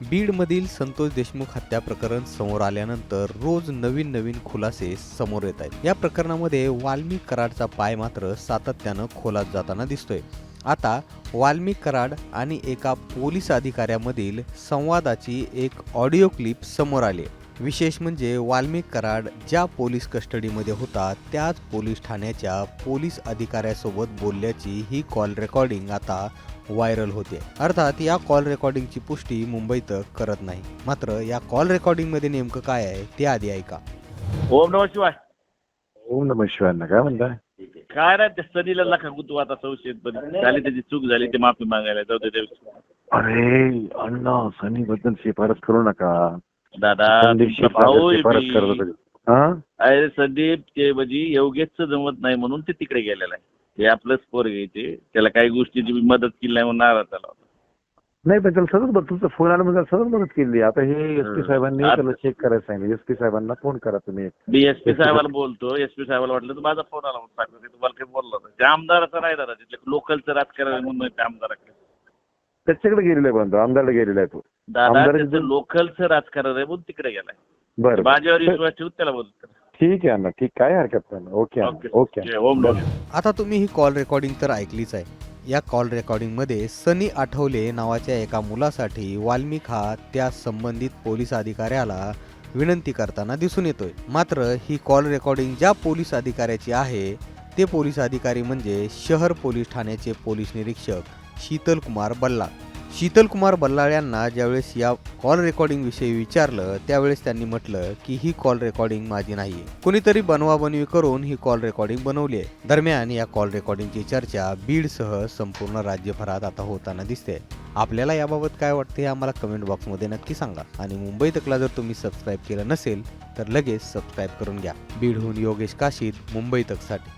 बीडमधील संतोष देशमुख हत्या प्रकरण समोर आल्यानंतर रोज नवीन नवीन खुलासे समोर येत आहेत या प्रकरणामध्ये वाल्मिक कराडचा पाय मात्र सातत्यानं खोलात जाताना दिसतोय आता वाल्मिक कराड आणि एका पोलीस अधिकाऱ्यामधील संवादाची एक ऑडिओ क्लिप समोर आली आहे. विशेष म्हणजे वाल्मिक कराड ज्या पोलीस कस्टडीमध्ये होता त्याच पोलीस ठाण्याच्या पोलीस अधिकाऱ्यासोबत बोलल्याची ही कॉल रेकॉर्डिंग आता व्हायरल होते. अर्थात या कॉल रेकॉर्डिंगची पुष्टी मुंबईत करत नाही. मात्र या कॉल रेकॉर्डिंगमध्ये नेमकं काय आहे ते आधी ऐका. ओम नम शिवाय. ओम नम शिवांना काय म्हणताय? काय नाही त्या सनीला नका गुतू आता संशयित पण झाली त्याची चूक झाली ते माफी मागायला जाऊ दे देव. अरे अण्णा सनी बद्दल शिफारस करू नका. दादा भाऊ आहे मी. हा? अरे संदीप ते म्हणजे योगेशचं जमत नाही म्हणून ते तिकडे गेलेला आहे. ते आपलं स्कोर घ्यायचे. त्याला काही गोष्टीची मी मदत केली नाही म्हणून नाराज झाला होता. नाही पण त्याला सतत बघ- तुमचा फोन आला म्हणजे त्याला सतत मदत केली. आता हे एस पी. साहेबांनी आता- त्याला चेक करायला सांगितलं. एस पी साहेबांना फोन करा तुम्ही. मी एस पी साहेबाला बोलतो. एस पी साहेबाला वाटलं तर माझा फोन आला म्हणून सांगतो. ते तुम्हाला काही बोललो होतं ते आमदाराचं नाही दादा. तिथले लोकलचं राजकारण आहे म्हणून त्या आमदाराकडे. त्याच्याकडे गेलेला आहे तो आमदारकडे गेलेला आहे तो दादा त्याचं लोकलचं राजकारण आहे म्हणून तिकडे गेलाय. बरं माझ्यावर बरं. विश्वास ठेवून त्याला बोलतो. ठीक आहे अण्णा ठीक काय हरकत नाही ओके ओके. जय ओम नमः. आता तुम्ही ही कॉल रेकॉर्डिंग तर ऐकलीच आहे. या कॉल रेकॉर्डिंगमध्ये सनी आठवले नावाच्या एका मुलासाठी वाल्मिक हा त्या संबंधित पोलीस अधिकाऱ्याला विनंती करताना दिसून येतोय. मात्र ही कॉल रेकॉर्डिंग ज्या पोलीस अधिकाऱ्याची आहे ते पोलीस अधिकारी म्हणजे शहर पोलीस ठाण्याचे पोलीस निरीक्षक शीतल कुमार बल्लाळ. शीतल कुमार बल्लाळ यांना ज्यावेळेस या कॉल रेकॉर्डिंग विषयी विचारलं त्यावेळेस त्यांनी म्हटलं की ही कॉल रेकॉर्डिंग माझी नाहीये. कुणीतरी बनवाबनवी करून ही कॉल रेकॉर्डिंग बनवली आहे दरम्यान या कॉल रेकॉर्डिंगची चर्चा बीडसह संपूर्ण राज्यभरात आता होताना दिसते. आपल्याला याबाबत काय वाटते हे आम्हाला कमेंट बॉक्समध्ये नक्की सांगा. आणि मुंबई तकला जर तुम्ही सबस्क्राईब केलं नसेल तर लगेच सबस्क्राईब करून घ्या. बीडहून योगेश काशीद मुंबई तकसाठी.